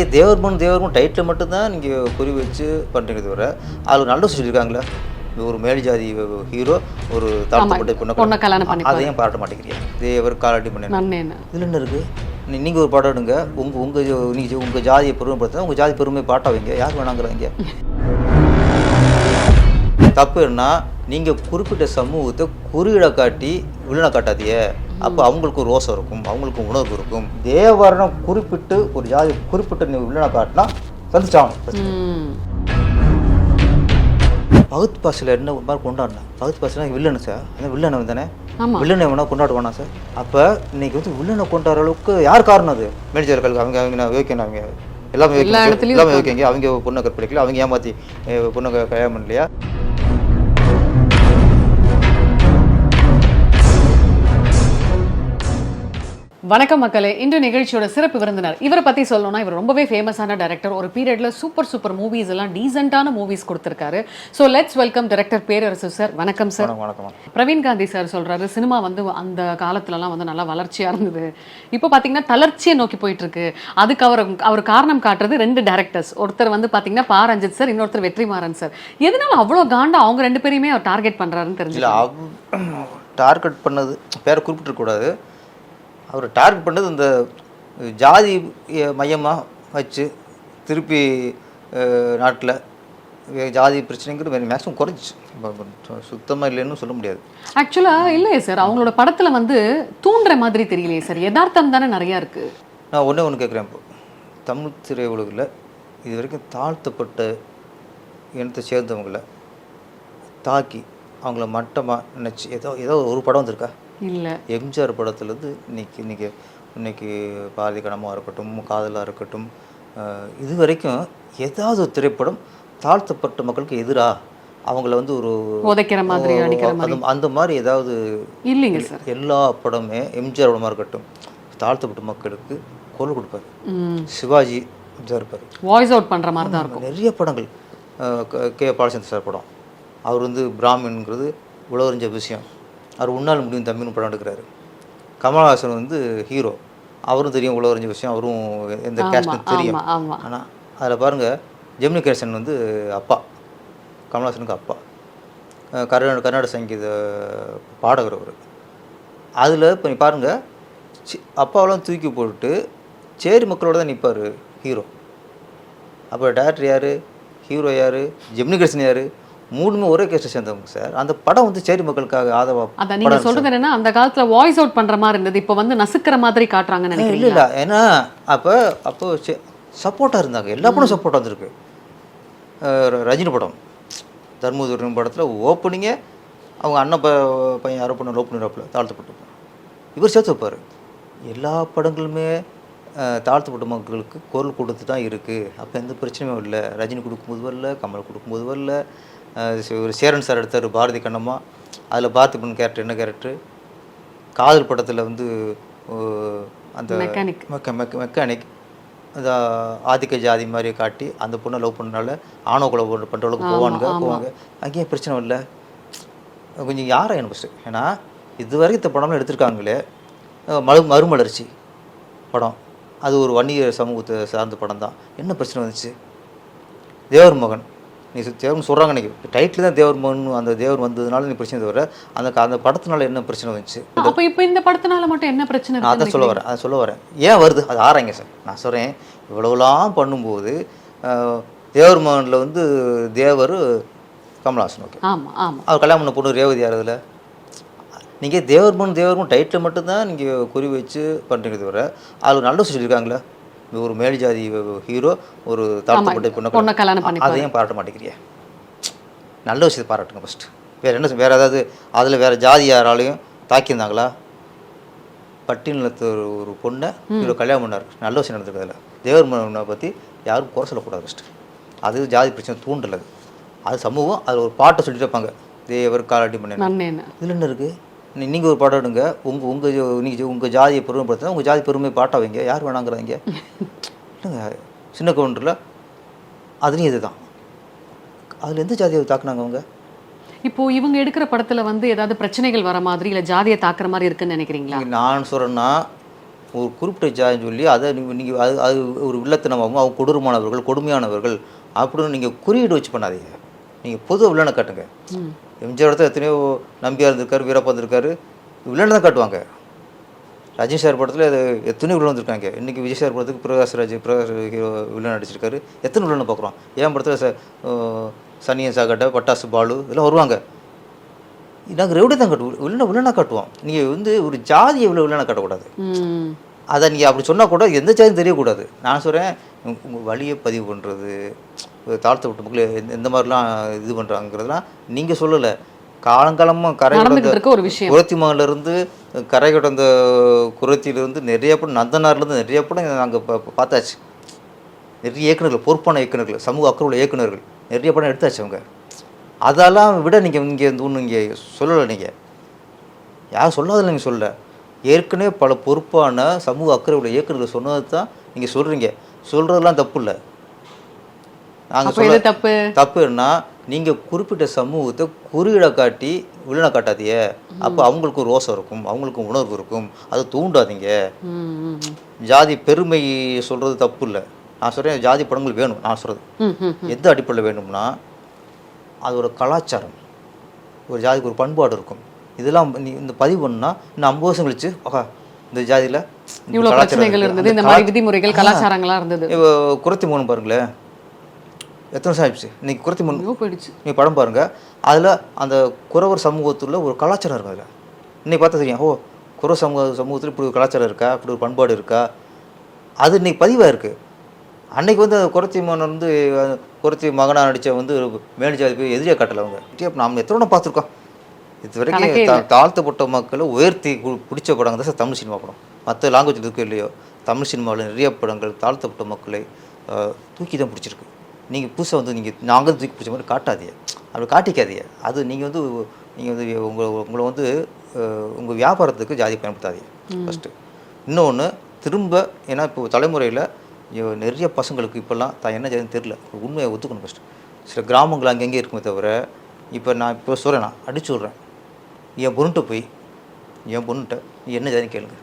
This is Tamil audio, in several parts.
நீங்கள் தேவர்மன் தேவர்மன் டைட்டில் மட்டும்தான் நீங்கள் குறி வச்சு பண்ணுறீங்க தவிர அது நல்ல சொல்லியிருக்காங்களே. ஒரு மேல் ஜாதி ஹீரோ ஒரு தாழ்த்தப்பட்ட பொண்ணை பொண்ணை கல்யாணம் பண்ணி அதையும் பாராட்ட மாட்டேங்கிறீங்க. தேவர் காலாட்டி பண்ணி இதில் என்ன இருக்குது நீங்கள் ஒரு பாடம் எடுங்க. உங்கள் உங்கள் நீங்கள் உங்கள் ஜாதியை பெருமைப்படுத்தினா உங்கள் ஜாதி பெருமை பாட்ட வைங்க. யார் வேணாங்கிறாங்க தப்பு என்ன நீங்கள் குறிப்பிட்ட சமூகத்தை குறியிட காட்டி வில்லனை காட்டாதீங்க. அப்போ அவங்களுக்கு ஒரு ரோசம் இருக்கும் அவங்களுக்கு உணர்வு இருக்கும். தேவரணம் குறிப்பிட்டு ஒரு ஜாதி குறிப்பிட்ட நீ வில்லனை காட்டினா சந்திச்சாகணும் ம். பகுத்து பாசில் என்ன மாதிரி கொண்டாடினா? பகுத்து பாசில் வில்லனு சார். அந்த வில்லனை தானே? ஆமா. வில்லனை வேணா கொண்டாடுவானா சார்? அப்போ இன்னைக்கு வந்து வில்லனை கொண்டாடுற அளவுக்கு யார் காரணம் அது? மேனேஜர் கல்வி அவங்க அவங்க நான் யோக்கியம் அவங்க. எல்லாமே எல்லாமே யோக்கியங்க அவங்க பொண்ணை கற்பழிக்கல அவங்க ஏமாற்றி பொண்ணை கல்யாணம் பண்ணலையா? வணக்கம் மக்களே. இன்று நிகழ்ச்சியோட சிறப்பு விருந்தினர். இவரை பத்தி சொல்லணும்னா இவர் ரொம்பவே ஃபேமஸான டைரக்டர் ஒரு பீரியட்ல சூப்பர் சூப்பர் மூவிஸ் எல்லாம் டீசென்ட்டான மூவிஸ் கொடுத்திருக்காரு. So let's welcome director Perarasu sir வணக்கம் சார் வணக்கம் பிரவீன் காந்தி சார் சொல்றாரு சினிமா வந்து அந்த காலத்துலலாம் வந்து நல்லா வளர்ச்சியா இருந்தது. இப்போ பாத்தீங்கன்னா தளர்ச்சியை நோக்கி போயிட்டு இருக்கு அதுக்கு அவர் அவர் காரணம் காட்டுறது ரெண்டு டேரக்டர்ஸ் ஒருத்தர் வந்து பாத்தீங்கன்னா பா. ரஞ்சித் சார் இன்னொருத்தர் வெற்றிமாறன் சார் எதனால அவ்வளோ காண்டா அவங்க ரெண்டு பேரையுமே அவர் டார்கெட் பண்றாருன்னு தெரிஞ்சு டார்கெட் பண்ணது பேரை குறிப்பிட்டிருக்கக்கூடாது. அவர் டார்கெட் பண்ணது இந்த ஜாதி மையமாக வச்சு திருப்பி நாட்டில் ஜாதி பிரச்சனைங்கிறது மேக்ஸிமம் குறைஞ்சிச்சு. சுத்தமாக இல்லைன்னு சொல்ல முடியாது. ஆக்சுவலா இல்லையே சார் அவங்களோட படத்துல வந்து தூண்டுற மாதிரி தெரியலையே சார் யதார்த்தம் தானே நிறைய இருக்கு. நான் ஒன்றே ஒன்று கேட்குறேன் இப்போ. தமிழ் திரையுலகில் இது வரைக்கும் தாழ்த்தப்பட்ட இனத்தை சேர்ந்தவங்கள தாக்கி அவங்கள மட்டமாக நினச்சி ஏதோ ஏதோ ஒரு படம் வந்திருக்கா? இல்ல. எம்ஜிஆர் படத்துலேருந்து இன்னைக்கு இன்னைக்கு இன்னைக்கு பாரதி கணமாக இருக்கட்டும் காதலாக இருக்கட்டும் இது வரைக்கும் ஏதாவது ஒரு திரைப்படம் தாழ்த்தப்பட்ட மக்களுக்கு எதிராக அவங்கள வந்து ஒரு உதைக்கிற மாதிரி அடிக்கிற மாதிரி. அந்த அந்த மாதிரி ஏதாவது இல்லைங்க சார். எல்லா படமே எம்ஜிஆர் படமாக இருக்கட்டும் தாழ்த்தப்பட்ட மக்களுக்கு குரல் கொடுப்பாரு. சிவாஜி எம்ஜிஆர் இருப்பார். வாய்ஸ் அவுட் பண்ற மாதிரி தான் இருக்கும். நிறைய படங்கள். க- கே பாலச்சந்திர சார் படம். அவர் வந்து பிராமின்ங்கிறது உலகறிஞ்ச விஷயம். அவர் உன்னால் முடியும் தம்பின்னு படம் எடுக்கிறாரு கமல்ஹாசன் வந்து ஹீரோ அவரும் தெரியும் உலகறிஞ்ச விஷயம் அவரும் எந்த கேஸ்ட்னு தெரியும். ஆனால் அதில் பாருங்கள் ஜெமினி கேசன் வந்து அப்பா. கமல்ஹாசனுக்கு அப்பா. கர்நாடக கர்நாடக சங்கீத பாடகர் அவர். அதில் இப்போ நீ பாருங்கள் அப்பாவெல்லாம் தூக்கி போட்டுட்டு சேரி மக்களோட தான் நிற்பார் ஹீரோ அப்போ டேரக்டர் யார்? ஹீரோ யார்? ஜெமினி கிருஷ்ணன் யார்? மூணுமே ஒரே கேஸ்ட்டை சேர்ந்தவங்க சார் அந்த படம் வந்து சேரி மக்களுக்காக ஆதரவா அதான் நீங்க சொல்றது என்னன்னா அந்த காலத்துல வாய்ஸ் அவுட் பண்ற மாதிரி இருந்தது. இப்போ வந்து நசுக்கிற மாதிரி காட்டுறாங்கன்னு இல்லை நினைக்கிறீங்க இல்லை. ஏன்னா அப்போ அப்போ சப்போர்ட்டாக இருந்தாங்க. எல்லா படம் சப்போர்ட்டாக வந்திருக்கு ரஜினி படம். தர்மபுரி படத்தில் ஓப்பனிங்கே அவங்க அண்ணன் ப பையன் யாரோ பண்ண லோ பண்ணிடுறாப்புல தாழ்த்தப்பட்டு இவர் சேர்த்து வைப்பார். எல்லா படங்களுமே தாழ்த்தப்பட்ட மக்களுக்கு குரல் கொடுத்து தான் இருக்குது அப்போ எந்த பிரச்சனையும் இல்லை. ரஜினி கொடுக்கும்போது வரல கமல் கொடுக்கும்போது வரல. ஒரு சேரன் சார் எடுத்தார் பாரதி கண்ணம்மா. அதில் பார்த்திபன் கேரக்டர் என்ன கேரக்டர் காதல் படத்தில் வந்து அந்த மெக்கானிக் மெக்க மெக்க மெக்கானிக் அந்த ஆதிக்க ஜாதி மாதிரி காட்டி அந்த பொண்ணை லவ் பண்ணனால ஆணவ கொலை பண்ணுற அளவுக்கு போவானுங்க போவாங்க. அங்கேயும் பிரச்சனை இல்லை. கொஞ்சம் யாரை எனக்கு ஃபஸ்ட்டு ஏன்னா இது வரைக்கும் இந்த படம்லாம் எடுத்திருக்காங்களே. மறு மறுமலர்ச்சி படம். அது ஒரு வன்னியர் சமூகத்தை சார்ந்த படம் தான் என்ன பிரச்சனை வந்துச்சு? தேவர் மகன் நீ தேவர்னு சொல்கிறாங்க இன்னைக்கு டைட்டில் தான் தேவர் மகன் அந்த தேவர் வந்ததுனால நீ பிரச்சனை தவிர அந்த அந்த படத்தினால என்ன பிரச்சனை வந்துச்சு? அப்ப இப்போ இந்த படத்தினால மட்டும் என்ன பிரச்சனை நான் அதான் சொல்ல வரேன் அதை சொல்ல வரேன். ஏன் வருது? அது ஆராய்ங்க சார். நான் சொல்கிறேன் இவ்வளவுலாம் பண்ணும்போது தேவர் மகனில் வந்து தேவர் கமல்ஹாசன் ஓகே ஆமா ஆமா. அவர் கல்யாணம் பண்ண பொண்ணு ரேவதி யார் அதில்? நீங்கள் தேவர்மன் தேவர்மன் டைட்டில் மட்டும்தான் நீங்கள் குறி வச்சு பண்ணுறீங்க தவிர அதில் நல்ல சொல்லியிருக்காங்களே ஒரு மேல் ஜாதி ஹீரோ ஒரு தாழ்த்தப்பட்ட பொண்ணை கல்யாணம் பண்ணி அதையும் பாராட்ட மாட்டேங்கிறிய. நல்ல விஷயத்தை பாராட்டுங்க ஃபஸ்ட்டு வேறு என்ன வேறு ஏதாவது அதில் வேறு ஜாதி யாராலையும் தாக்கியிருந்தாங்களா? பட்டியலத்து ஒரு ஒரு பொண்ணை ஹீரோ கல்யாணம் பண்ணார். நல்ல விஷயம் நடந்திருக்கு அதில். தேவர்மனை பற்றி யாரும் குறை சொல்லக்கூடாது ஃபஸ்ட்டு அது ஜாதி பிரச்சனை தூண்டல் அது. அது சமூகம் அதில் ஒரு பாட்டை சொல்லிட்டு இருப்பாங்க. தேவர் காலாட்டி பண்ண இதில் என்ன இருக்குது நீங்கள் ஒரு பாடம் எடுங்க. உங்கள் உங்கள் நீங்கள் உங்கள் ஜாதியை பெருமைப்படுத்தினா உங்கள் ஜாதி பெருமை பாட்டா வைங்க யார் வேணாங்கிறாங்க? இல்லைங்க. சின்ன கவுண்டரில் அதுலேயும் இதுதான். அதில் எந்த ஜாதியை தாக்குனாங்க அவங்க? இப்போ இவங்க எடுக்கிற படத்துல வந்து ஏதாவது பிரச்சனைகள் வர மாதிரி இல்ல ஜாதியை தாக்குற மாதிரி இருக்குன்னு நினைக்கிறீங்களா? நான் சொல்கிறேன்னா ஒரு குறிப்பிட்ட ஜாதின்னு சொல்லி அதை நீங்கள் அது அது ஒரு வில்லத்தனமாகவும் அவங்க கொடூரமானவர்கள் கொடுமையானவர்கள் அப்படின்னு நீங்கள் குறியீடு வச்சு பண்ணாதீங்க. நீங்கள் பொது வில்லனை காட்டுங்க. எம்ஜிஆர் இடத்துல எத்தனையோ நம்பியார் இருந்திருக்காரு வீரப்பா இருந்திருக்காரு. வில்லனை தான் காட்டுவாங்க. ரஜினி சார் படத்தில் அது எத்தனையோ வில்லன் வந்திருக்காங்க. இன்றைக்கி விஜய் சார் படத்துக்கு பிரகாஷ் ராஜ் பிரகாஷ் ஹீரோ வில்லன் நடிச்சிருக்காரு. எத்தனை வில்லனை பார்க்குறோம்? ஏன் படத்தில் ச சனியன் சாகட்டை பட்டாசு பாலு இதெல்லாம் வருவாங்க. நாங்கள் ரெவடி தான் காட்டுவோம் வில்லனை வில்லனாக காட்டுவோம் நீங்கள் வந்து ஒரு ஜாதியை இவ்வளோ வில்லனை காட்டக்கூடாது. அதை நீங்கள் அப்படி சொன்னால் கூட எந்த ஜாதியும் தெரியக்கூடாது. நான் சொல்கிறேன் உங்கள் வழியை பதிவு பண்ணுறது தாழ்த்தப்பட்ட மக்கள் எந்த மாதிரிலாம் இது பண்ணுறாங்கிறதுலாம் நீங்கள் சொல்லலை. காலங்காலமாக கரை கடந்த ஒரு விஷயம். குரத்தி இருந்து கரை கடந்த குரத்தியிலிருந்து நிறைய படம் நந்தனார்லேருந்து நிறைய படம் நாங்கள் பார்த்தாச்சு. நிறைய இயக்குனர்கள் பொறுப்பான இயக்குனர்கள் சமூக அக்கறை இயக்குனர்கள் நிறைய படம் எடுத்தாச்சு அவங்க. அதெல்லாம் விட நீங்கள் இங்கே வந்து ஒன்றும் இங்கே சொல்லலை நீங்கள் யாரும் சொல்லாதில்ல நீங்கள் சொல்லல. ஏற்கனவே பல பொறுப்பான சமூக அக்கறை உள்ள இயக்குனர்கள் சொன்னது தான் நீங்கள் சொல்கிறீங்க சொல்கிறதெல்லாம் தப்பு இல்லை நாங்கள் எது தப்பு? தப்புன்னா நீங்கள் குறிப்பிட்ட சமூகத்தை குறியீடை காட்டி வில்லனை காட்டாதீங்க. அப்போ அவங்களுக்கும் ரோசம் இருக்கும் அவங்களுக்கும் உணர்வு இருக்கும். அதை தூண்டாதீங்க. ஜாதி பெருமை சொல்கிறது தப்பு இல்லை நான் சொல்கிறேன் ஜாதி படங்கள் வேணும் நான் சொல்கிறது எந்த அடிப்படையில் வேணும்னா அதோட கலாச்சாரம். ஒரு ஜாதிக்கு ஒரு பண்பாடு இருக்கும். இதெல்லாம் நீ இந்த பதிவு பண்ணால் இன்னும் ஐம்பது வருஷம் கழிச்சு இந்த ஜாதியில் இவ்வளவு பிரச்சனைகள் இருந்தது இந்த மாதிரி விதிமுறைகள் கலாச்சாரங்கள்லாம் இருந்தது. குரத்தி மோகன் பாருங்களேன் எத்தனை வருஷம் ஆயிடுச்சு? இன்னைக்கு குரத்தி ஐயோ போயிடுச்சு. நீ படம் பாருங்க. அதில் அந்த குறவர் சமூகத்தில் ஒரு கலாச்சாரம் இருக்கும் அதில். இன்னைக்கு பார்த்தா தெரியும் ஓ குறவர் சமூக சமூகத்தில் இப்படி ஒரு கலாச்சாரம் இருக்கா? இப்படி ஒரு பண்பாடு இருக்கா? அது இன்னைக்கு பதிவாக இருக்குது அன்னைக்கு வந்து அந்த குறத்தி மகன் வந்து அஹ், குறத்தி மகனாக நடித்த வந்து மேனேஜர் எதிரியாக காட்டல அவங்க. நாம் எத்தனை பார்த்துருக்கோம்? இது வரைக்கும் தாழ்த்தப்பட்ட மக்களை உயர்த்தி பிடிச்ச படம் தான் சார் தமிழ் சினிமா படம். மற்ற லாங்குவேஜ் இருக்கோ இல்லையோ தமிழ் சினிமாவில் நிறைய படங்கள் தாழ்த்தப்பட்ட மக்களை தூக்கி தான் பிடிச்சிருக்கு. நீங்கள் புதுசாக வந்து நீங்கள் நாங்கள் தூக்கி பிடிச்ச மாதிரி காட்டாதீங்க. அப்படி காட்டிக்காதீங்க. அது நீங்கள் வந்து நீங்கள் வந்து உங்களை உங்களை வந்து உங்கள் வியாபாரத்துக்கு ஜாதி பயன்படுத்தாதீங்க. ஃபஸ்ட்டு இன்னொன்று திரும்ப ஏன்னா இப்போ தலைமுறையில் நிறைய பசங்களுக்கு இப்போல்லாம் தான் என்ன ஜாதின்னு தெரில உண்மையை ஒத்துக்கணும் ஃபஸ்ட்டு சில கிராமங்கள் அங்கங்கே இருக்குமே தவிர இப்போ நான் இப்போ சொல்கிறேன் நான் அடிச்சு விட்றேன். என் பொண்ணுகிட்ட போய் என் பொண்ணுகிட்ட நீ என்ன ஜாதின்னு கேளுங்க.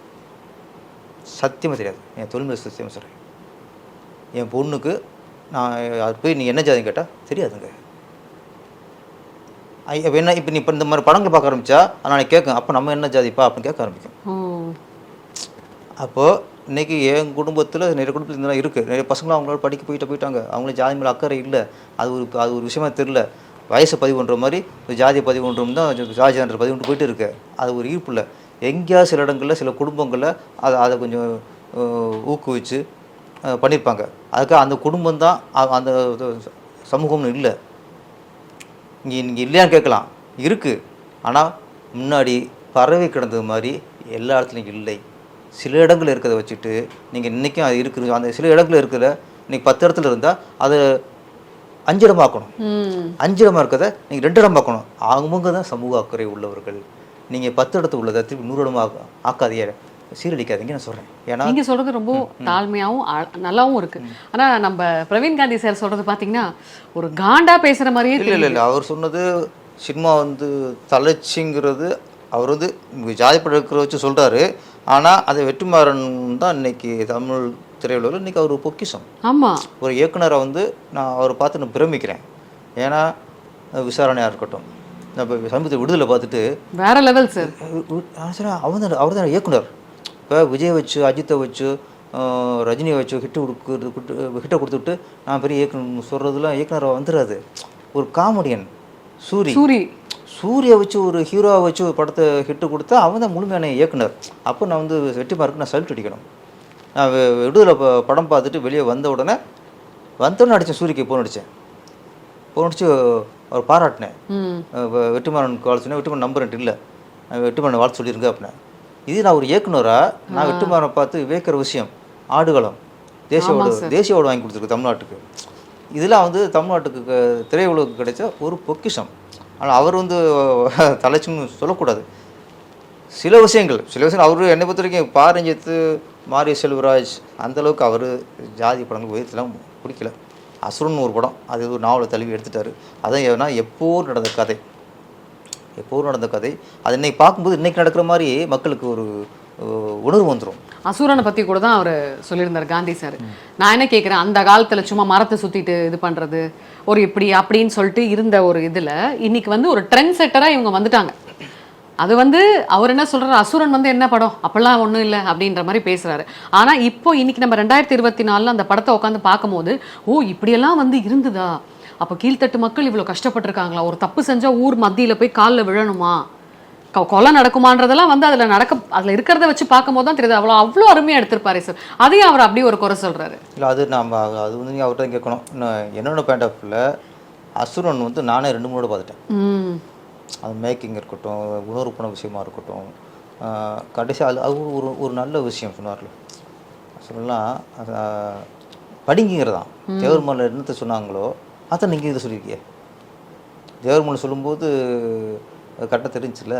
சத்தியமாக தெரியாது. என் தொழில் சத்தியமாக சொல்கிறேன் என் பொண்ணுக்கு நான் அது போய் நீ என்ன ஜாதின்னு கேட்டால் தெரியாதுங்க. அப்ப என்ன இப்போ நீ இப்போ இந்த மாதிரி படங்கள் பார்க்க ஆரம்பிச்சா நான் கேட்கும் அப்போ நம்ம என்ன ஜாதிப்பா அப்படின்னு கேட்க ஆரம்பிக்கும். அப்போது இன்னைக்கு என் குடும்பத்தில் நிறைய குடும்பத்தில் இதெல்லாம் இருக்குது நிறைய பசங்களும் அவங்களால படிக்க போயிட்டு போயிட்டாங்க. அவங்களுக்கு ஜாதி மேலே அக்கறை இல்லை. அது ஒரு அது ஒரு விஷயமா தெரில வயசு பதிவு பண்ணுற மாதிரி ஜாதி பதிவுன்றும் பதிவு தான் ஜாதி என்ற பதிவு போயிட்டு இருக்கு அது ஒரு ஈர்ப்பு இல்லை. எங்கேயாவது சில இடங்களில் சில குடும்பங்களில் அதை அதை கொஞ்சம் ஊக்குவிச்சு பண்ணியிருப்பாங்க அதுக்காக அந்த குடும்பம் தான் அந்த சமூகம்னு இல்லை. இங்கே நீங்கள் இல்லையான்னு கேட்கலாம். இருக்குது ஆனால் முன்னாடி பறவை கிடந்தது மாதிரி எல்லா இடத்துலையும் இல்லை. சில இடங்கள் இருக்கிறத வச்சுட்டு நீங்கள் இன்றைக்கும் அது இருக்குது. அந்த சில இடங்கள் இருக்கிற இன்னைக்கு பத்து இடத்துல இருந்தால் அதை அஞ்சு இடம் பார்க்கணும். ம். அஞ்சு இடமா இருக்கிறத நீங்கள் ரெண்டு இடம் பார்க்கணும். அவங்க தான் சமூக அக்கறை உள்ளவர்கள். நீங்கள் பத்து இடத்து உள்ளதை திருப்பி நூறு இடமா ஆக்க- ஆக்காதீங்க. சீரழிக்காதீங்க நான் சொல்கிறேன் ஏன்னா நீங்க சொல்றது ரொம்ப தாழ்மையாவும் ஆ- நல்லாவும் இருக்கு. ஆனா நம்ம பிரவீன் காந்தி சார் சொல்றது பாத்தீங்கன்னா ஒரு காண்டா பேசுற மாதிரியே இல்லை இல்லை இல்லை. அவர் சொன்னது சினிமா வந்து தளர்ச்சிங்கிறது அவர் வந்து இங்க ஜாதி படம் இருக்கிற வச்சு சொல்கிறாரு ஆனால் அதை வெற்றிமாறன் தான் இன்னைக்கு தமிழ் திரையுலகில் இன்னைக்கு அவர் பொக்கிஷம். ஆமா. ஒரு இயக்குனரை வந்து நான் அவரை பார்த்து நான் பிரமிக்கிறேன். ஏன்னா விசாரணையாக இருக்கட்டும். நான் இப்போ சமீபத்தில் விடுதலை பார்த்துட்டு வேற லெவல் சார் அவன் தான் அவர் தான் இயக்குனர். இப்போ விஜய் வச்சு அஜித்தை வச்சு ரஜினியை வச்சு ஹிட்டு கொடுக்குறது ஹிட்டை கொடுத்துட்டு நான் பெரிய இயக்குனர் சொல்கிறதுலாம் இயக்குனர் வந்துடாது ஒரு காமெடியன் சூரி. சூரி. சூர்யா வச்சு ஒரு ஹீரோவை வச்சு ஒரு படத்தை ஹிட்டு கொடுத்தா அவன் தான் முழுமையான இயக்குனர். அப்போ நான் வந்து வெற்றிமாருக்கு நான் சல்யூட் அடிக்கணும். நான் விடுதலை ப- படம் பார்த்துட்டு வெளியே வந்த உடனே வந்த உடனே அடித்தேன் சூரிக்கு ஃபோன் அடித்தேன் ஃபோன் அடித்து அவர் பாராட்டினேன். ம். அஹ் வெ- வெற்றிமாறன் கால் சொன்னேன் வெற்றிமாறன் நம்பர் இல்லை. நான் வெற்றிமாறன் வாழ்த்து சொல்லியிருங்க அப்படின்னேன் இது நான் ஒரு இயக்குனரா? நான் வெற்றிமாறனை பார்த்து விவேக்கிற விஷயம். ஆடுகளம். தேசிய தேசிய அவார்டு வாங்கி கொடுத்துருக்கு தமிழ்நாட்டுக்கு. இதெல்லாம் வந்து தமிழ்நாட்டுக்கு திரையுலகுக்கு கிடைச்ச ஒரு பொக்கிஷம். ஆனால் அவர் வந்து தலைச்சுன்னு சொல்லக்கூடாது. சில விஷயங்கள் சில விஷயங்கள் அவர் என்னை பொறுத்த வரைக்கும் பாரஞ்சித்து மாரிய செல்வராஜ் அந்தளவுக்கு அவர் ஜாதி படங்கள் உயரத்தில் பிடிக்கல. அசுரன் ஒரு படம் அது ஒரு நாவலை தழுவி எடுத்துட்டாரு. அதான் ஏன்னா எப்போ நடந்த கதை. எப்போ நடந்த கதை. அது இன்னைக்கு பார்க்கும்போது இன்னைக்கு நடக்கிற மாதிரி மக்களுக்கு ஒரு உணர்வு வந்துடும் அசுரனை பற்றி கூட தான் அவர் சொல்லியிருந்தார் காந்தி சார். நான் என்ன கேட்குறேன் அந்த காலத்தில் சும்மா மரத்தை சுற்றிட்டு இது பண்ணுறது ஒரு இப்படி அப்படின்னு சொல்லிட்டு இருந்த ஒரு இதில் இன்னைக்கு வந்து ஒரு ட்ரெண்ட் செட்டராக இவங்க வந்துட்டாங்க. அது வந்து அவர் என்ன சொல்றாரு? அசுரன் வந்து என்ன படம்? அப்பெல்லாம் ஒண்ணும் இல்லை அப்படின்ற மாதிரி பேசுறாரு. ஆனா இப்போ இன்னைக்கு நம்ம ரெண்டாயிரத்தி இருபத்தி நாலுல அந்த படத்தை உட்காந்து பார்க்கும்போது ஓ இப்படியெல்லாம் வந்து இருந்ததா? அப்போ கீழ்த்தட்டு மக்கள் இவ்வளோ கஷ்டப்பட்டிருக்காங்களா? ஒரு தப்பு செஞ்சா ஊர் மத்தியில போய் காலில் விழணுமா? கொலை நடக்குமான்றதெல்லாம் வந்து அதுல நடக்க அதுல இருக்கிறத வச்சு பார்க்கும்போது தான் தெரியுது. அவ்வளோ அவ்வளோ அருமையா எடுத்திருப்பாரு சார். அதையும் அவர் அப்படியே ஒரு குறை சொல்றாரு. இல்லை அது நம்ம அது வந்து அவர்கிட்ட கேட்கணும். என்னோட ஆஃப் அசுரன் வந்து நானே ரெண்டு மூணு பார்த்துட்டேன். அது மேக்கிங் இருக்கட்டும் உணர்வு பண விஷயமா இருக்கட்டும் கடைசி அது அது ஒரு- ஒரு நல்ல விஷயம் சொன்னார்ல. சொல்லலாம் அது படிங்கிறதான் தேவர்மலை என்னத்தை சொன்னாங்களோ அதான் நீங்கள் இதை சொல்லியிருக்கிய தேவர்மலை சொல்லும்போது கரெக்டாக தெரிஞ்சுல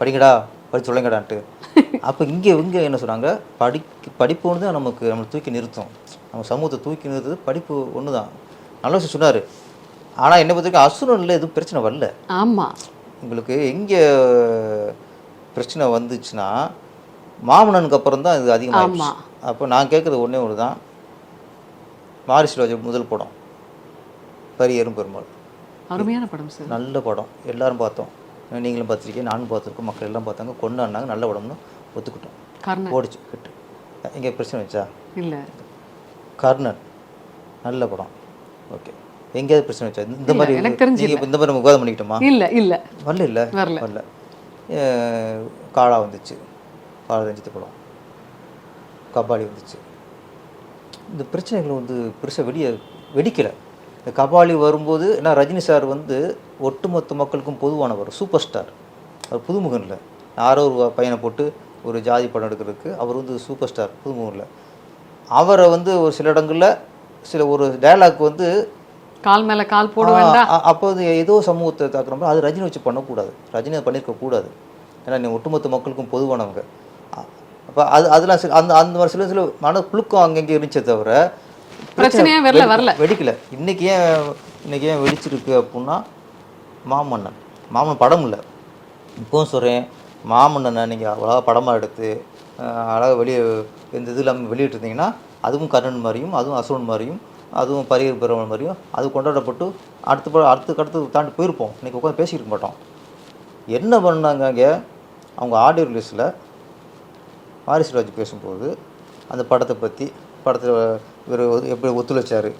படிங்கடா படிச்சு சொல்லுங்கடான்ட்டு. அப்போ இங்கே இங்கே என்ன சொன்னாங்க? படி படிப்பு ஒன்று தான் நமக்கு நம்மளை தூக்கி நிறுத்தும். நம்ம சமூகத்தை தூக்கி நிறுத்துறது படிப்பு ஒன்று தான் நல்ல விஷயம் சொன்னார். ஆனால் என்னை பொறுத்த வரைக்கும் அசுரனில் எதுவும் பிரச்சனை வரல. ஆமா. உங்களுக்கு எங்கே பிரச்சனை வந்துச்சுன்னா மாமன்னனுக்கு அப்புறம் தான் இது அதிகமாகிடுச்சு ஆமா. அப்போ நான் கேட்குறது ஒன்றே ஒன்று தான் மாரிஸ் ராஜா முதல் படம் பரியரும் பெருமாள். அருமையான படம் சார். நல்ல படம். எல்லாரும் பார்த்தோம். நீங்களும் பார்த்துருக்கீங்க நானும் பார்த்துருக்கோம் மக்கள் எல்லாம் பார்த்தாங்க. கொண்டாடினாங்க நல்ல படம்னு ஒத்துக்கிட்டோம். ஓடிச்சு கிட்டு. இங்கே பிரச்சனை வச்சா இல்ல. கர்ணன். நல்ல படம். ஓகே. எங்கேயாவது பிரச்சனை வச்சா? இந்த- மாதிரி எனக்கு தெரிஞ்சு இந்த மாதிரி நம்ம விவாதம் பண்ணிக்கிட்டோமா? இல்ல இல்ல. வரல இல்லை. வரல. வரல. காளா வந்துச்சு. காளா ரஞ்சித் படம் கபாலி வந்துச்சு. இந்த பிரச்சனைகள் வந்து பெருசாக வெளியே வெடிக்கலை. இந்த கபாலி வரும்போது ஏன்னா ரஜினி சார் வந்து ஒட்டுமொத்த மக்களுக்கும் பொதுவானவர் சூப்பர் ஸ்டார். அவர் புதுமுகம் இல்லை யாரோ ஒரு பையனை போட்டு ஒரு ஜாதி படம் எடுக்கிறதுக்கு அவர் வந்து சூப்பர் ஸ்டார் புதுமுகம் இல்லை அவரை வந்து ஒரு சில இடங்களில் சில ஒரு டயலாக் வந்து கால் மேல கால் போட வேண்டாம். ஆ, அ- அப்போ அது ஏதோ சமூகத்தை தாக்குற மாதிரி அது ரஜினி வச்சு பண்ணக்கூடாது. ரஜினி அதை பண்ணியிருக்க கூடாது ஏன்னா நீ ஒட்டுமொத்த மக்களுக்கும் பொதுவானவங்க. அப்போ அது அதெல்லாம் சில அந்த அந்த மாதிரி சில சில மன புழுக்கம் அங்கங்கே இருந்துச்சே தவிர பிரச்சனையே வரல, வரல. வெடிக்கல. இன்னைக்கு ஏன் இன்னைக்கு ஏன் வெடிச்சிருக்கு அப்படின்னா மாமன்னன். மாமன் படம் இல்லை. இப்போவும் சொல்கிறேன் மாமன்னனை நீங்கள் அவ்வளோ படமாக எடுத்து அஹ், அழகா வெளியே இந்த இது இல்லாமல் வெளியிட்டிருந்தீங்கன்னா அதுவும் கர்ணன் மாதிரியும் அதுவும் அசுரன் மாதிரியும் அதுவும் பரியர் பெருமாள் மாதிரியும் அது கொண்டாடப்பட்டு அடுத்த ப- அடுத்துக்கு அடுத்து தாண்டி போயிருப்போம். இன்றைக்கி உட்காந்து பேசிக்கிட்டு மாட்டோம். என்ன பண்ணாங்க அங்கே? அவங்க ஆடியோ ரிலீஸில் ராஜ் பேசும்போது அந்த படத்தை பற்றி படத்தில் இவர் எப்படி ஒத்துழைச்சார்?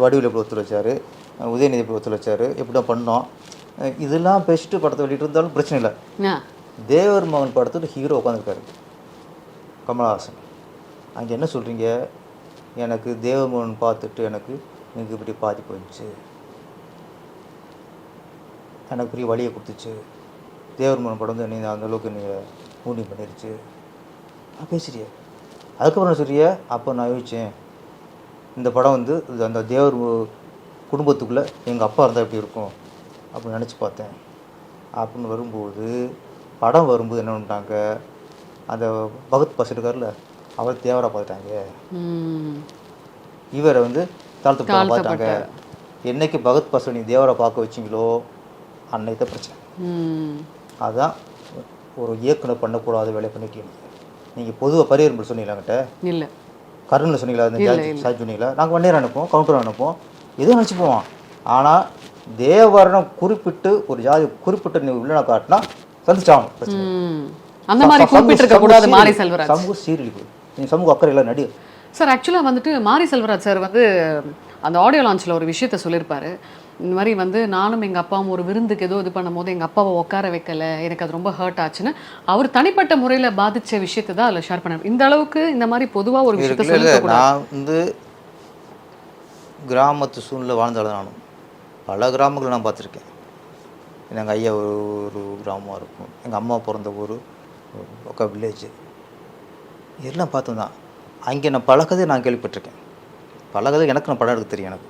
வடிவில் எப்படி ஒத்துழைச்சார்? உதயநிதி எப்படி ஒத்துழைச்சார்? எப்படி பண்ணோம்? இதெல்லாம் பேசிட்டு படத்தை வெளியிட்டு இருந்தாலும் பிரச்சனை இல்லை. தேவர் மகன் படத்தில் ஹீரோ உட்காந்துருக்காரு கமலஹாசன். அங்கே என்ன சொல்கிறீங்க எனக்கு தேவமோகன் பார்த்துட்டு எனக்கு எனக்கு இப்படி பாதிப்பு வந்துச்சு எனக்கு பெரிய வழியை கொடுத்துச்சு. தேவர்மன் படம் வந்து நீ அந்த அளவுக்கு நீ ஊனி பண்ணிருச்சு. நான் பேசுறிய. அதுக்கப்புறம் சொல்றிய? அப்போ நான் யோசித்தேன் இந்த படம் வந்து இது அந்த தேவர் குடும்பத்துக்குள்ளே எங்கள் அப்பா இருந்தால் எப்படி இருக்கும் அப்படின்னு நினச்சி பார்த்தேன். அப்படின்னு வரும்போது படம் வரும்போது என்ன பண்ணிட்டாங்க? அந்த பகத் பாஸ் இருக்கார்ல அவர் தேவரா பார்த்துட்டாங்க. இவரை வந்து தாழ்த்து பார்த்தாங்க என்னைக்கு பகத் பாஸ் நீ தேவரை பார்க்க வச்சிங்களோ அன்னைக்கு தான் பிரச்சனை அதுதான் ஒரு இயக்குனர் பண்ணக்கூடாத வேலையை பண்ணிட்டீங்க நீங்கள் பொதுவாக பரிகரம்பல் சொன்னீங்களாங்கிட்ட இல்ல. கருணில் சொன்னீங்களா? சார்ஜ் சொன்னீங்களா? நாங்கள் வண்டியர் அனுப்புவோம் கவுண்டர் அனுப்புவோம். எதுவும் நினச்சி போவோம் ஆனால் தேவரணம் குறிப்பிட்டு ஒரு ஜாதி குறிப்பிட்டு நீ வில்லனை காட்டினா சந்திச்சாகணும். அந்த மாதிரி சமூக சீரழிவு நீ சமூக அக்கறை இல்லை நடி சார் ஆக்சுவலாக வந்துட்டு மாரி செல்வராஜ் சார் வந்து அந்த ஆடியோ லான்ச்சில் ஒரு விஷயத்த சொல்லியிருப்பாரு இந்த மாதிரி வந்து நானும் எங்கள் அப்பாவும் ஒரு விருந்துக்கு ஏதோ இது பண்ணும்போது எங்கள் அப்பாவை உட்கார வைக்கல எனக்கு அது ரொம்ப ஹர்ட் ஆச்சுன்னு அவர் தனிப்பட்ட முறையில் பாதிச்ச விஷயத்தை தான் அதில் ஷேர் பண்ணார் இந்த அளவுக்கு இந்த மாதிரி பொதுவாக ஒரு விஷயத்த நான் வந்து கிராமத்து சூழ்நிலை வாழ்ந்தாலும் நானும் பல கிராமங்களை நான் பார்த்துருக்கேன் எங்கள் ஐயா ஒரு ஒரு கிராமமாக இருக்கும் எங்கள் அம்மா பிறந்த ஊர் பக்கம் வில்லேஜ் இதெல்லாம் பார்த்தோம் தான். அங்கே நான் பல கதை நான் கேள்விப்பட்டிருக்கேன். பல கதை எனக்கு நான் படம் எடுக்க தெரியும் எனக்கு.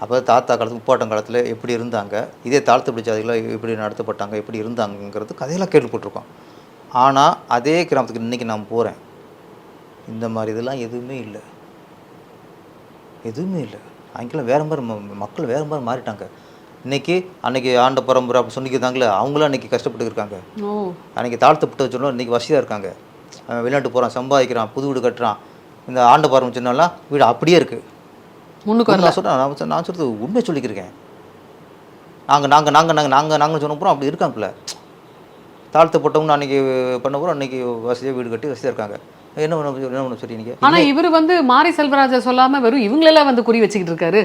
அப்போ தாத்தா காலத்து முப்பாட்டம் காலத்தில் எப்படி இருந்தாங்க இதே தாழ்த்து பிடிச்சாதிகளை எப்படி நடத்தப்பட்டாங்க எப்படி இருந்தாங்கங்கிறது கதையெல்லாம் கேள்விப்பட்டிருக்கோம். ஆனால் அதே கிராமத்துக்கு இன்றைக்கி நான் போகிறேன் இந்த மாதிரி இதெல்லாம் எதுவுமே இல்லை. எதுவுமே இல்லை. அங்கெல்லாம் வேறு மாதிரி மக்கள் வேறு மாதிரி மாறிட்டாங்க. இன்னைக்கு அன்னைக்கு ஆண்ட பரம்பரை அப்படி சொல்லிக்கிறாங்களே அவங்களும் அன்னைக்கு கஷ்டப்பட்டு இருக்காங்க. ஓ. அன்னைக்கு தாழ்த்தப்பட்டு வச்சோம் இன்னைக்கு வசதியாக இருக்காங்க. வெளிநாட்டு போகிறான் சம்பாதிக்கிறான் புது வீடு கட்டுறான். இந்த ஆண்ட பரம்பரை சொன்னாலாம் வீடு அப்படியே இருக்குது முன்னுக்கு நான் சொல்கிறேன் நான் நான் சொல்கிறது உண்மை சொல்லிக்கிறேன் நாங்கள் நாங்கள் நாங்கள் நாங்கள் நாங்கள் நாங்கள் சொன்ன போகிறோம் அப்படி இருக்காங்கல்ல தாழ்த்தப்பட்டவங்க அன்னைக்கு பண்ண போகிறோம் அன்னைக்கு வசதியாக வீடு கட்டி வசதியாக இருக்காங்க. என்ன பண்ண என்ன பண்ண சொல்லி நீங்கள் ஆனா இவர் வந்து மாரி செல்வராஜ சொல்லாம வெறும் இவங்களெல்லாம் வந்து குறி வச்சுக்கிட்டு இருக்காரு.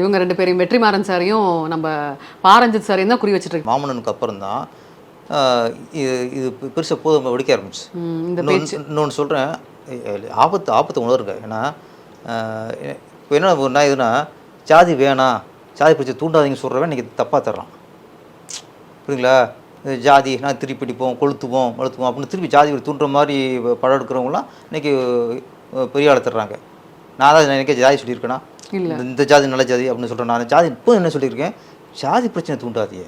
இவங்க ரெண்டு பேரையும் வெற்றிமாறன் சாரையும் நம்ம பாரஞ்சித் சாரையும் தான் குறி வச்சுட்டு இருக்காரு மாமன்னனுக்கு அப்புறம் தான் இது இது பெருசாக போதும் வெடிக்க ஆரம்பிச்சு. இன்னொன்று சொல்கிறேன் ஆபத்து ஆபத்தை உணருங்க ஏன்னா இப்போ என்ன நான் இதுனா ஜாதி வேணாம் ஜாதி பிரச்சனை தூண்டாதீங்க சொல்கிறவன் இன்றைக்கி தப்பாக தர்றான். புரியுங்களா ஜாதி நான் திருப்பி பிடிப்போம் கொளுத்துவோம் வளர்த்துவோம் அப்படின்னு திருப்பி ஜாதி ஒரு தூண்டுற மாதிரி படம் எடுக்கிறவங்களாம் இன்றைக்கி பெரிய ஆளை தர்றாங்க. நான் தான் நினைக்க ஜாதி சொல்லியிருக்கேனா? இல்ல. இந்த- இந்த ஜாதி நல்ல ஜாதி அப்படின்னு சொல்கிறேன் நான் ஜாதி இப்போ என்ன சொல்லியிருக்கேன்? ஜாதி பிரச்சனை தூண்டாதியே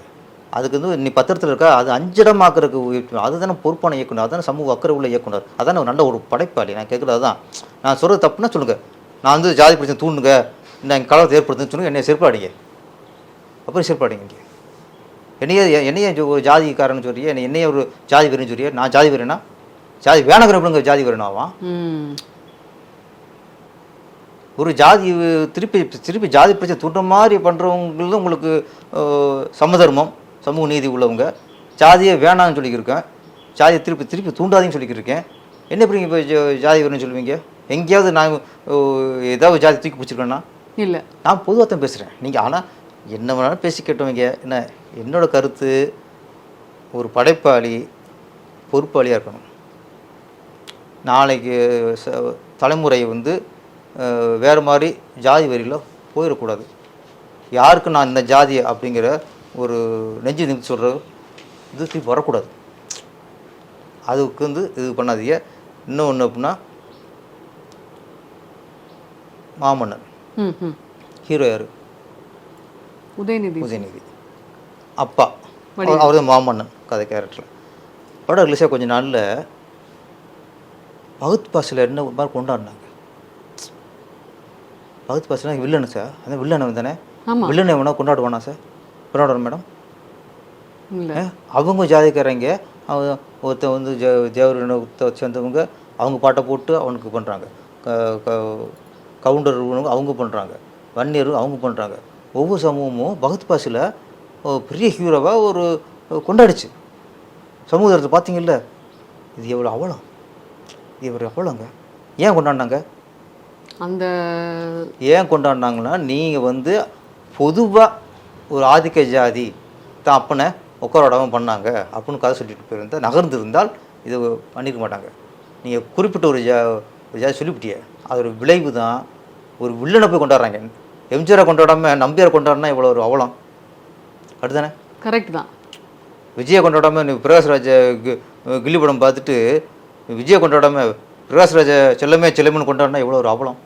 அதுக்கு வந்து நீ பத்திரத்தில் இருக்கா? அது அஞ்சிடமாக்குறதுக்கு அதுதானே பொறுப்பான இயக்குனர். அதுதானே சமூக அக்கறை உள்ள இயக்குனர். அதானே நல்ல ஒரு படைப்பாளி. நான் கேட்குறது அதுதான். நான் சொல்கிறது தப்புன்னா சொல்லுங்கள் நான் வந்து ஜாதி பிரச்சனை தூண்டுங்க. நான் கலவரத்தை ஏற்படுத்துன்னு சொல்லுங்க. என்னைய செருப்பாடிங்க. அப்புறம் செருப்பாடிங்க இங்கே. என்னைய என்னைய ஒரு ஜாதிக்காரன்னு சொல்றியே? என்னை என்னைய ஒரு ஜாதி வெறின்னு சொல்றியே? நான் ஜாதி வெறினா ஜாதி வேணாங்கிற எப்படிங்க ஜாதி வெறினாவான் ம். ஒரு ஜாதி திருப்பி திருப்பி ஜாதி பிரச்சனை தூண்டுற மாதிரி பண்ணுறவங்களும் உங்களுக்கு சமதர்மம். சமூக நீதி உள்ளவங்க ஜாதியை வேணாம்னு சொல்லிக்கிருக்கேன் ஜாதியை திருப்பி திருப்பி தூண்டாதீங்கன்னு சொல்லிக்கிருக்கேன். என்ன எப்படி இப்போ ஜாதி வேணும்னு சொல்லுவீங்க? எங்கேயாவது நான் ஏதாவது ஜாதி தூக்கி பிடிச்சிருக்கேன்னா? இல்ல. நான் பொதுவாக தான் பேசுகிறேன் நீங்கள் ஆனால் என்ன வேணாலும் பேசி கேட்டவங்க என்ன என்னோட கருத்து ஒரு படைப்பாளி பொறுப்பாளியாக இருக்கணும். நாளைக்கு தலைமுறை வந்து வேறு மாதிரி ஜாதி வரியில் போயிடக்கூடாது. யாருக்கு நான் இந்த ஜாதி அப்படிங்கிற ஒரு நெஞ்சு நிமித்து சொல்கிற இது திருப்பி வரக்கூடாது. அதுக்கு வந்து இது பண்ணாதீங்க. இன்னொன்று அப்படின்னா மாமன்னன். ஹீரோ யார்? உதயநிதி. உதயநிதி. அப்பா. அவர் தான் மாமன்னன் கதை கேரக்டரில் படம் ரிலீஸாக கொஞ்ச நாளில் பகுத் பாசில் என்ன மாதிரி கொண்டாடினாங்க. பகுத் பாசில் வில்லனு சார் அந்த வில்லன் தானே. வில்லனை வேணா கொண்டாடுவானா சார் கொண்டாடுறோம் மேடம் இல்ல. அவங்க ஜாதிக்காரங்க அவங்க ஒருத்தன் வந்து ஜே தேவரத்தை சேர்ந்தவங்க அவங்க பாட்டை போட்டு அவனுக்கு பண்ணுறாங்க கவுண்டர் அவங்க பண்ணுறாங்க வன்னியர் அவங்க பண்ணுறாங்க ஒவ்வொரு சமூகமும் பகத் பாசில் பெரிய ஹீரோவாக ஒரு கொண்டாடிச்சு. சமூகத்தை பார்த்தீங்கல்ல? இது எவ்வளோ அவலம். இது எவ்வளோ அவலங்க. ஏன் கொண்டாடினாங்க? அந்த ஏன் கொண்டாடினாங்கன்னா நீங்கள் வந்து பொதுவாக ஒரு ஆதிக்க ஜாதி தான் அப்பனை உட்கார பண்ணாங்க அப்படின்னு கதை சொல்லிட்டு போயிருந்தால் நகர்ந்திருந்தால் இது பண்ணிருக்க மாட்டாங்க. நீங்கள் குறிப்பிட்ட ஒரு ஜா ஒரு ஜாதி சொல்லிவிட்டிய அதோட விளைவு தான். ஒரு வில்லனை போய் கொண்டாடுறாங்க. எம்ஜிஆரை கொண்டாடாம நம்பியாரை கொண்டாடினா இவ்வளோ ஒரு அவலம். அடுத்தானே கரெக்ட் தான். விஜயை கொண்டாடாம நீ பிரகாஷ்ராஜ கி- கில்லி படம் பார்த்துட்டு விஜயை கொண்டாடாம பிரகாஷ்ராஜ செல்லமே செல்லமேன்னு கொண்டாடினா எவ்வளோ ஒரு அவலம்.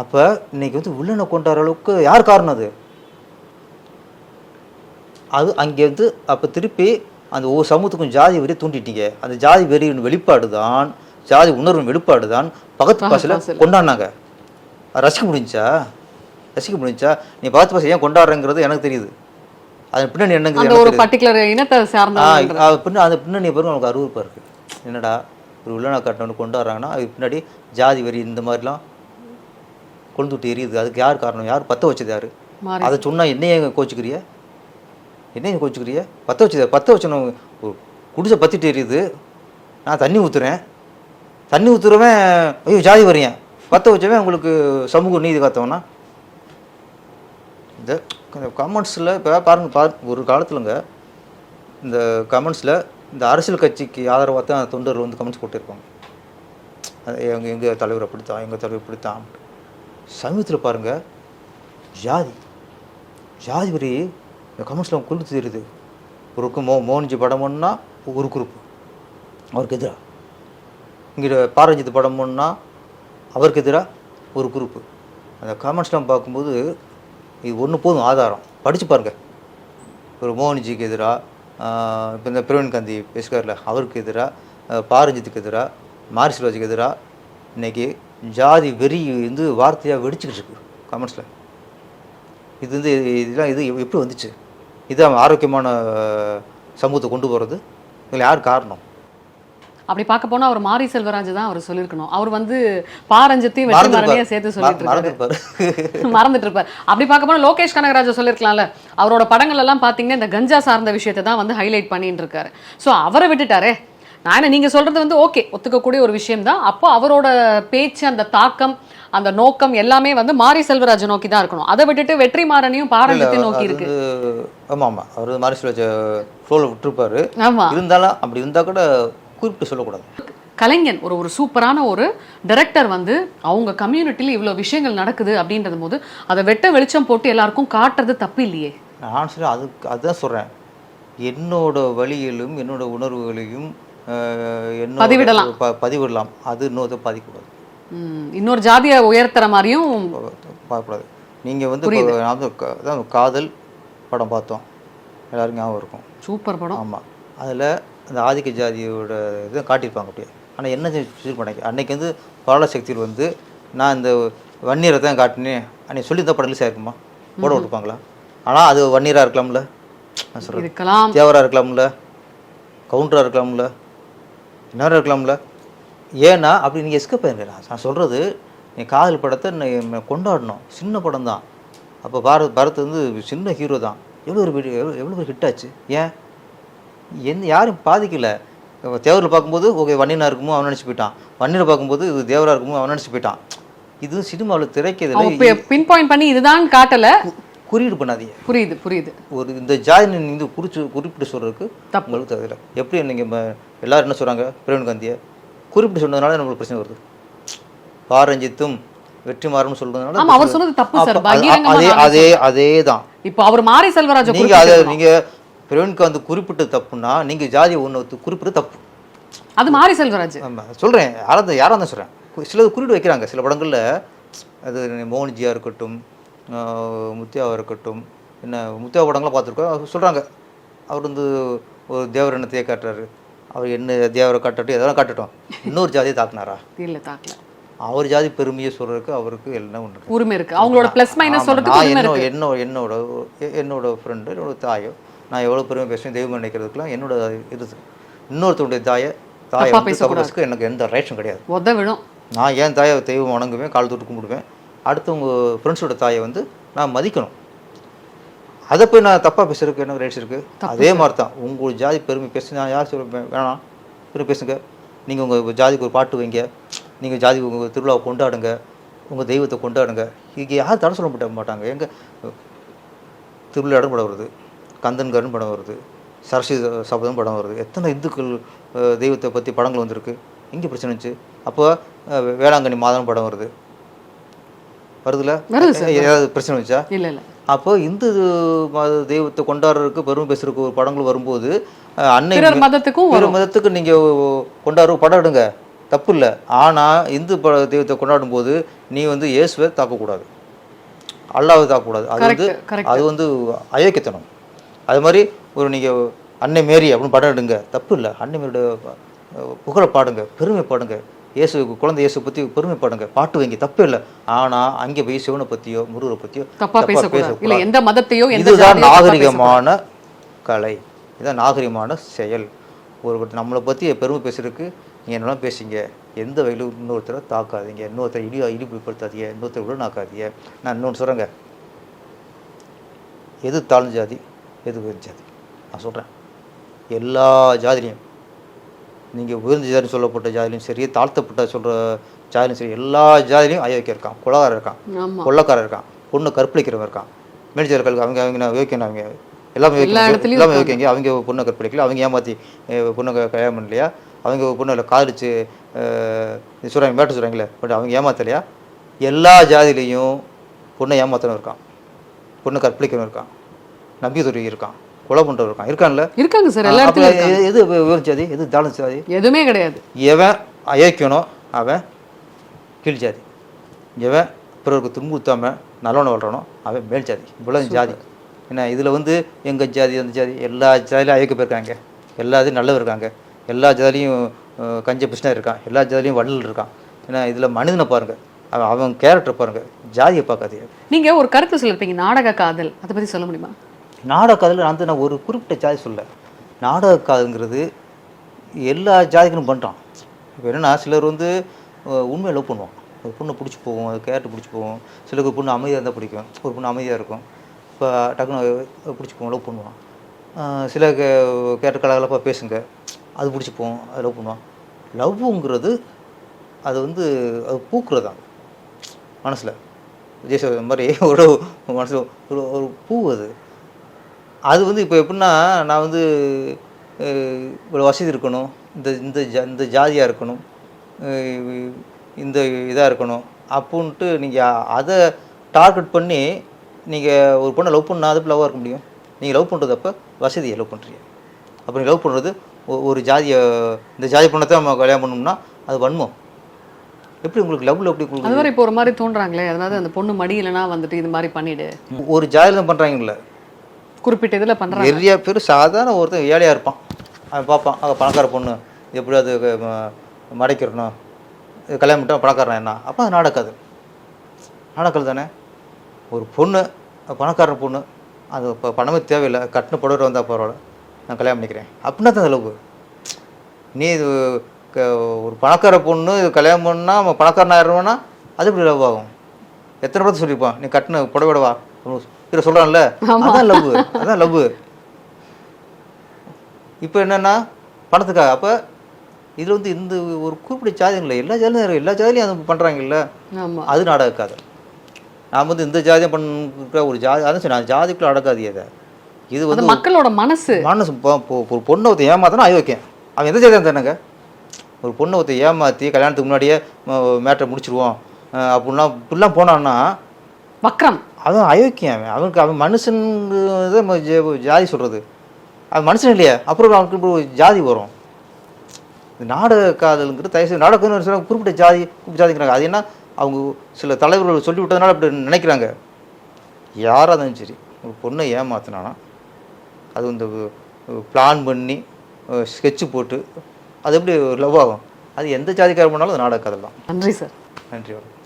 அப்போ இன்னைக்கு வந்து வில்லனை கொண்டாடுற அளவுக்கு யார் காரணம் அது? அது அங்கே வந்து அப்போ திருப்பி அந்த ஒவ்வொரு சமூகத்துக்கும் ஜாதி வெறி தூண்டிட்டீங்க. அந்த ஜாதி வெறியின் வெளிப்பாடு தான் ஜாதி உணர்வின் வெளிப்பாடு தான் பகத் பகத் பாசில் பாசில். கொண்டாடினாங்க ரசிக்க முடிஞ்சா? ரசிக்க முடிஞ்சா? நீ பகத் பாசி ஏன் கொண்டாடுறங்கிறது எனக்கு தெரியுது. அது பின்னாடி என்னங்கிறது ஒரு. பர்டிகுலர் இனத்தை சார்ந்த அந்த பின்னணி பிறகு நமக்கு அருவருப்பாக இருக்குது என்னடா ஒரு வில்லனை காட்டணும் கொண்டாடுறாங்கன்னா அதுக்கு பின்னாடி ஜாதி வரி இந்த மாதிரிலாம் கொழுந்து விட்டு எரியுது. அதுக்கு யார் காரணம்? யார் பற்ற வச்சது யார்? அதை சொன்னால் என்னைய கோச்சிக்கிறிய? என்னைய கோச்சிக்கிறிய? பற்ற வச்சது பற்ற வச்சணும் குடிசை பற்றிட்டு எரியுது. நான் தண்ணி ஊற்றுறேன் தண்ணி ஊற்றுறவன் ஐயோ ஜாதி வரியேன் பற்ற வச்சவன் உங்களுக்கு சமூக நீதி காத்தவனா? இந்த கமெண்ட்ஸில் இப்போ பாருங்க பாரு ஒரு காலத்துலங்க இந்த கமெண்ட்ஸில் இந்த அரசியல் கட்சிக்கு ஆதரவாக தான் தொண்டர்கள் வந்து கமெண்ட்ஸ் போட்டிருப்பாங்க. எங்கள் எங்கள் தலைவர் அப்படித்தான் எங்கள் தலைவர் இப்படித்தான். சமீபத்தில் பாருங்கள் ஜாதி. ஜாதி வரி இந்த கமெண்ட்ஸில் கொண்டு தெரியுது. ஒரு மோ மோகன்ஜி படம்னா ஒரு குரூப் அவருக்கு எதிராக இங்கே பாரஞ்சித் படம்னா அவருக்கு எதிராக ஒரு குரூப்பு அந்த கமெண்ட்ஸ்லாம் பார்க்கும்போது இது ஒன்று போதும் ஆதாரம். படித்து பாருங்கள் ஒரு மோகன்ஜிக்கு எதிராக இப்போ இந்த பிரவீன் காந்தி பேசுகிறார்ல அவருக்கு எதிராக பாரஞ்சித்துக்கு எதிராக மாரி சிவாஜிக்கு எதிராக இன்றைக்கி ஜாதி வெறி வந்து வார்த்தையாக வெடிச்சுக்கிட்டு இருக்கு கமெண்ட்ஸில் இது வந்து இதெல்லாம் இது எப்படி வந்துச்சு? இது அவன் ஆரோக்கியமான சமூகத்தை கொண்டு போகிறது இதில் யார் காரணம்? அப்படி பார்க்க போனா அவர் மாரி செல்வராஜ் தான் அவர் சொல்லியிருக்கணும். அவர் வந்து பாரஞ்சத்தையும் வெற்றிமாறனையும் சேர்த்து சொல்லிட்டு இருக்காரு மறந்துட்டு இருப்பார் அப்படி பார்க்க போனா லோகேஷ் கனகராஜ் சொல்லிருக்கலாம்ல அவரோட படங்கள் எல்லாம் பாத்தீங்கன்னா இந்த கஞ்சா சார்ந்த விஷயத்தை தான் வந்து ஹைலைட் பண்ணிட்டு இருக்காரு சோ அவரை விட்டுட்டாரே. நான் என்ன நீங்க சொல்றது வந்து ஓகே ஒத்துக்கக்கூடிய ஒரு விஷயம் தான் அப்போ அவரோட பேச்சு அந்த தாக்கம் அந்த நோக்கம் எல்லாமே வந்து மாரி செல்வராஜ் நோக்கி தான் இருக்கணும். அதை விட்டுட்டு வெற்றிமாறனையும் பாரஞ்சத்தையும் நோக்கி இருக்கு. ஆமாம் ஆமாம் அவர் மாதிரி சொல்ல ஃப்ளோவில் விட்டுருப்பாரு. ஆமா. இருந்தாலும் அப்படி இருந்தால் கூட குறிப்பிட்டு சொல்லக்கூடாது. கலைஞன் ஒரு ஒரு சூப்பரான ஒரு டைரக்டர் வந்து அவங்க கம்யூனிட்டில இவ்வளோ விஷயங்கள் நடக்குது அப்படின்றது போது அதை வெட்ட வெளிச்சம் போட்டு எல்லாருக்கும் காட்டுறது தப்பு இல்லையே. நான் சொல்ல அதுக்கு அதுதான் சொல்கிறேன் என்னோட வழியிலும் என்னோட உணர்வுகளையும் பதிவிடலாம். பதிவிடலாம். அது இன்னொருத்த பதிக்கூடாது இன்னொரு ஜாதியை உயர்த்துற மாதிரியும் பார்க்கக்கூடாது. நீங்கள் வந்து அதான் காதல் படம் பார்த்தோம். எல்லாருக்கும் ஞாபகம் இருக்கும். சூப்பர் படம். ஆமாம் அதில் அந்த ஆதிக்க ஜாதியோட இதை காட்டியிருப்பாங்க அப்படியே. ஆனால் என்ன ஃபீல் பண்ணாங்க? அன்னைக்கு வந்து பராசக்தியில் வந்து நான் இந்த வன்னியரை தான் காட்டினேன். அன்னைக்கு சொல்லி தான் படம் ரிலீஸ் ஆயிருக்குமா போட விட்டுப்பாங்களா ஆனால் அது வன்னியராக இருக்கலாம்ல? நான் சொல்கிறேன் தேவராக இருக்கலாம்ல? கவுண்டராக இருக்கலாம்ல? இன்னொரு இருக்கலாம்ல ஏன்னா அப்படி நீங்கள் எஸ்கேப் ஆயிருங்க நான் சொல்கிறது நீ காதல் படத்தை கொண்டாடணும். சின்ன படம் தான். அப்போ பாரத் பரத் வந்து சின்ன ஹீரோ தான். எவ்வளோ ஒரு எவ்வளோ எவ்வளோ ஒரு ஹிட் ஆச்சு. ஏன்? எந்த யாரும் பாதிக்கல. தேவரில் பார்க்கும்போது ஓகே வன்னியனாக இருக்குமோ அவன் நினச்சி போயிட்டான். வன்னியில் பார்க்கும்போது இது தேவராக இருக்குமோ அவன் நினச்சி போயிட்டான். இது சினிமாவில் திரைக்கிறதுல பின் பாயிண்ட் பண்ணி இதுதான் காட்டல. குறியீடு பண்ணாதீங்க. புரியுது புரியுது. ஒரு இந்த ஜாதி நீங்க குறிச்சு குறிப்பிட்டு சொல்றதுக்கு தப்பு. உங்களுக்கு தகுதியில்லை. எப்படி நீங்கள் எல்லாரும் என்ன சொல்றாங்க? பிரவீன் காந்தியை. குறிப்பிட்டு சொன்னதுனால நம்மளுக்கு பிரச்சனை வருது. பாரஞ்சித்தும் வெற்றிமாறன் சொல்றதுனால அவர் சொன்னது தப்பு. சார் அது- அதே அதே தான். இப்போ அவர் மாரி செல்வராஜ நீங்க அதை நீங்க பிரவீன் காந்தி குறிப்பிட்டு தப்புன்னா நீங்க ஜாதியை ஒன்று குறிப்பிட்டு தப்பு. அது மாரி செல்வராஜ். சொல்றேன். யாராவது யாராக தான் சொல்றேன். சிலது குறிப்பிட்டு வைக்கிறாங்க. சில படங்கள்ல அது மோகன்ஜியா இருக்கட்டும் முத்தியாவா இருக்கட்டும் என்ன முத்தியா படங்கள்லாம் பார்த்துருக்கோம். அவர் சொல்றாங்க. அவர் வந்து ஒரு தேவர் எண்ணத்தையே காட்டுறாரு. அவர் என்ன தேவரை காட்டட்டும் எதெல்லாம் காட்டட்டும்? இன்னொரு ஜாதியை தாக்குனாரா? இல்ல தாக்கல. அவர் ஜாதி பெருமையை சொல்றதுக்கு அவருக்கு எல்லாம் ஒன்று. உரிமை இருக்கு. அவங்களோட பிளஸ் மைனஸ் சொல்றதுக்கு என்னோ என்னோட என்னோட ஃப்ரெண்டு என்னோட தாயோ நான் எவ்வளோ பெருமை பேசுவேன் தெய்வம் நினைக்கிறதுக்குலாம் என்னோட இது இன்னொருத்தருடைய தாயை தாயை தப்பா எனக்கு எந்த ரைட்ஸும் கிடையாது. உத விழும் நான் ஏன் தாயை தெய்வம் வணங்குவேன் கால் தொட்டு கும்பிடுவேன்? அடுத்தவங்க ஃப்ரெண்ட்ஸோட தாயை வந்து நான் மதிக்கணும். அதை போய் நான் தப்பாக பேசுறதுக்கு எனக்கு ரைட்ஸ் இருக்குது அதே மாதிரி தான் உங்கள் ஜாதி பெருமை பேச நான் யார் சொல்ல வேணாம். பெருமை பேசுங்க. நீங்கள் உங்கள் ஜாதிக்கு ஒரு பாட்டு வைங்க. நீங்கள் ஜாதி உங்கள் திருவிழாவை கொண்டாடுங்க. உங்கள் தெய்வத்தை கொண்டாடுங்க. இங்கே யாரும் தடை சொல்ல மாட்ட மாட்டாங்க. எங்கே திருவிழாடும் படம் வருது. கந்தன்கரன் படம் வருது. சரஸ்வதி சபதம் படம் வருது. எத்தனை இந்துக்கள் தெய்வத்தை பற்றி படங்கள் வந்திருக்கு. எங்கே பிரச்சனை இருந்துச்சு? அப்போ வேளாங்கண்ணி மாதம் படம் வருது. வருதுல? ஏதாவது பிரச்சனை வந்துச்சா? இல்ல இல்ல. அப்போ இந்து மத தெய்வத்தை கொண்டாடுறதுக்கு பெருமை பேசுறதுக்கு ஒரு படங்கள் வரும்போது அன்னை மதத்துக்கும் பிற மதத்துக்கு நீங்க கொண்டாடு படம் எடுங்க. தப்பு இல்லை. ஆனா இந்து ப தெய்வத்தை கொண்டாடும் போது நீ வந்து இயேசுவை தாக்கக்கூடாது. அல்லாவை தாக்கக்கூடாது. அது வந்து. அது வந்து அயோக்கியத்தனம். அது மாதிரி ஒரு நீங்க அன்னை மேரி அப்படின்னு படம் எடுங்க. தப்பு இல்லை. அன்னை மேரியோட புகழை பாடுங்க. பெருமை பாடுங்க. இயேசு குழந்தை இயேசு பத்தி பெருமை பாடுங்க பாட்டு வைங்க தப்பு இல்லை. ஆனா அங்கே போய் சிவனை பத்தியோ முருகரை பத்தியோ தப்பா பேசக்கூடாது. இல்ல எந்த மதத்தையோ எந்த இதுதான். நாகரிகமான கலை. இதுதான் நாகரிகமான செயல். ஒரு நம்மளை பற்றி பெருமை பேசுறதுக்கு நீங்கள் என்னெல்லாம் பேசுங்க எந்த வகையிலும் இன்னொருத்தரை தாக்காதீங்க? இன்னொருத்தரை இடி இழிவுபடுத்தாதீங்க இன்னொருத்தரை விடனாக்காதீங்க நான் இன்னொன்று சொல்கிறேங்க எது தாழ்ந்த ஜாதி எது உயர்ந்த ஜாதி? நான் சொல்கிறேன் எல்லா ஜாதிலையும் நீங்கள் உயர்ந்த ஜாதி சொல்லப்பட்ட ஜாதிலையும் சரி தாழ்த்தப்பட்ட சொல்கிற ஜாதிலையும் சரி எல்லா ஜாதிலையும் அயோக்கியம் இருக்கான் கொலகாரன் இருக்கான் ஆமா. கொள்ளக்காரன் இருக்கான் பொண்ணு கற்பழிக்கிறவன் இருக்கான். மேனேஜர்களுக்கு அவங்க அவங்க யோக்கியம் அவங்க? எல்லாமே எல்லாமே யோக்கியங்க அவங்க பொண்ணை கற்பழிக்கல அவங்க ஏமாற்றி பொண்ணை கல்யாணம் பண்ணலையா? அவங்க பொண்ணை காதலிச்சு சொல்கிறாங்க மேட்டு சொல்கிறாங்களே பட் அவங்க ஏமாத்தலையா? எல்லா ஜாதிலையும் பொண்ணை ஏமாத்தணும் இருக்கான் பொண்ணை கற்பழிக்கிறவன் இருக்கான் நம்பி துறை இருக்கான். கொலை பண்ணுறவன் இருக்கான். இருக்கான்ல? இருக்காங்க சார் எல்லா இடத்துலயும் எது உயர்ந்த ஜாதி எது தாழ்ந்த ஜாதி எதுவுமே கிடையாது. எவன் அயோக்கியனோ அவன் கீழ் ஜாதி எவன் பிறருக்கு துன்புறுத்தாம நல்லவனை வளரணும் அவன் மேல் ஜாதி இவ்வளோ ஜாதி. என்ன இதில் வந்து எங்கள் ஜாதி அந்த ஜாதி எல்லா ஜாதியிலும் அயோக்கிய போயிருக்காங்க எல்லா ஜாதியும் நல்லவர் இருக்காங்க. எல்லா ஜாதிலையும் கஞ்ச பிஸ்னர் இருக்கான். எல்லா ஜாதிலையும் வள்ளல் இருக்கான். ஏன்னா இதில் மனிதனை பாருங்கள் அவன் அவன் கேரக்டர் பாருங்க. ஜாதியை பார்க்காதீங்க. நீங்க ஒரு கருத்து சொல்லிருப்பீங்க நாடக காதல். அதை பத்தி சொல்ல முடியுமா? நாடக காதல் வந்து நான் ஒரு குறிப்பிட்ட ஜாதி சொல்ல. நாடக காதுங்கிறது எல்லா ஜாதிகளும் பண்ணுறான் இப்போ என்னென்னா சிலர் வந்து உண்மையை லவ் பண்ணுவான். ஒரு பொண்ணை பிடிச்சி போகும் அது கேரட்டு பிடிச்சி போகும் சிலருக்கு பொண்ணு அமைதியாக இருந்தால் பிடிக்கும். ஒரு பொண்ணு அமைதியாக இருக்கும். இப்போ டக்குன்னு பிடிச்சி போவோம் லவ் பண்ணுவான். சில கேரட்டு கலகலப்பாக பேசுங்க. அது பிடிச்சி போவோம் அது லவ் பண்ணுவான். லவ்வுங்கிறது அது வந்து அது பூக்குறது? தான் மனசில். ஜெயசோ இந்த மாதிரி ஒரு மனசில் ஒரு ஒரு பூ அது. அது வந்து இப்போ எப்படின்னா நான் வந்து இவ்வளோ வசதி இருக்கணும் இந்த இந்த ஜா இந்த ஜாதியாக இருக்கணும் இந்த இதாக இருக்கணும் அப்புன்ட்டு நீங்கள் அதை டார்கெட் பண்ணி நீங்கள் ஒரு பொண்ணை லவ் பண்ணால் அது லவ்வாக இருக்க முடியும். நீங்கள் லவ் பண்ணுறது அப்போ வசதியை லவ் பண்ணுறீங்க அப்போ நீங்கள் லவ் பண்ணுறது ஒரு ஜாதியை இந்த ஜாதி பொண்ணை தான் நம்ம கல்யாணம் பண்ணோம்னா அது வன்மம். எப்படி உங்களுக்கு லவ்வில் எப்படி உங்களுக்கு அது வரை இப்போ ஒரு மாதிரி தோன்றாங்களே அதாவது அந்த பொண்ணு மடியிலனா வந்துட்டு இது மாதிரி பண்ணிடு. ஒரு ஜாதியில் தான் பண்ணுறாங்கல்ல குறிப்பிட்ட இதில் பண்ணுறாங்க நிறைய பேர் சாதாரண ஒருத்தன் ஏழையாக இருப்பான். அவன் பார்ப்பான் அவன் பணக்கார பொண்ணு எப்படி அது மடைக்கிறணும் இது கல்யாணம் மட்டும் பணக்காரன் என்ன? அப்போ அது நாடக்காது நாடக்கல் தானே? ஒரு பொண்ணு பணக்கார பொண்ணு அது இப்போ பணமே தேவையில்லை கட்டின புடவை வந்தால் பரவாயில்ல நான் கல்யாணம் பண்ணிக்கிறேன். அப்படின்னா தான் லவ் நீ இது க- ஒரு பணக்கார பொண்ணு இது கல்யாணம் பண்ணால் அவன் பணக்காரன் ஆயிடுவான்னா அது எப்படி லவ் ஆகும்? எத்தனை பேர்த்து சொல்லியிருப்பான்? நீ கட்டின புடவை இதில் சொல்கிறான்ல அதான் லவ் அதான் லவ் இப்போ என்னென்னா பணத்துக்காக அப்போ இதில் வந்து இந்த ஒரு குறிப்பிட்ட ஜாதியும் இல்லை எல்லா ஜாதியும் எல்லா ஜாதிலையும் அது பண்ணுறாங்கல்ல அது நாடக காதல் நான் வந்து இந்த ஜாதியம் பண்ணுற ஒரு ஜாதி அதான் சொன்னேன் அது ஜாதிக்குள்ள அடக்காது அதை. இது வந்து மக்களோட மனசு. மனசு ஒரு பொண்ணை ஒருத்தன் ஏமாத்தினா அயோக்கியம் அவன் எந்த ஜாதியம் தானேங்க ஒரு பொண்ணை ஒருத்தன் ஏமாற்றி கல்யாணத்துக்கு முன்னாடியே மேட்டரை முடிச்சிருவோம் அப்படின்னா இப்படிலாம் போனான்னா வக்ரம். அவன் அயோக்கியம் அவன். அவனுக்கு அவன் மனுஷனுங்கிறத ஜாதி சொல்கிறது அவன் மனுஷன் இல்லையா. அப்புறம் அவனுக்கு இப்படி ஒரு ஜாதி வரும். இந்த நாடக காதலுங்கிறது தயவுசெய்து நாடகம்னு சொல்ல குறிப்பிட்ட ஜாதி குறிப்பிட்ட ஜாதிங்கிறாங்க அது என்ன? அவங்க சில தலைவர்கள் சொல்லி விட்டதுனால அப்படி நினைக்கிறாங்க. யாராக இருந்தாலும் சரி ஒரு பொண்ணை ஏமாத்தினானா அது வந்து பிளான் பண்ணி ஸ்கெட்சு போட்டு அது எப்படி லவ் ஆகும்? அது எந்த ஜாதிக்காரர் பண்ணாலும் அது நாடக காதல் தான். நன்றி சார் நன்றி வணக்கம்.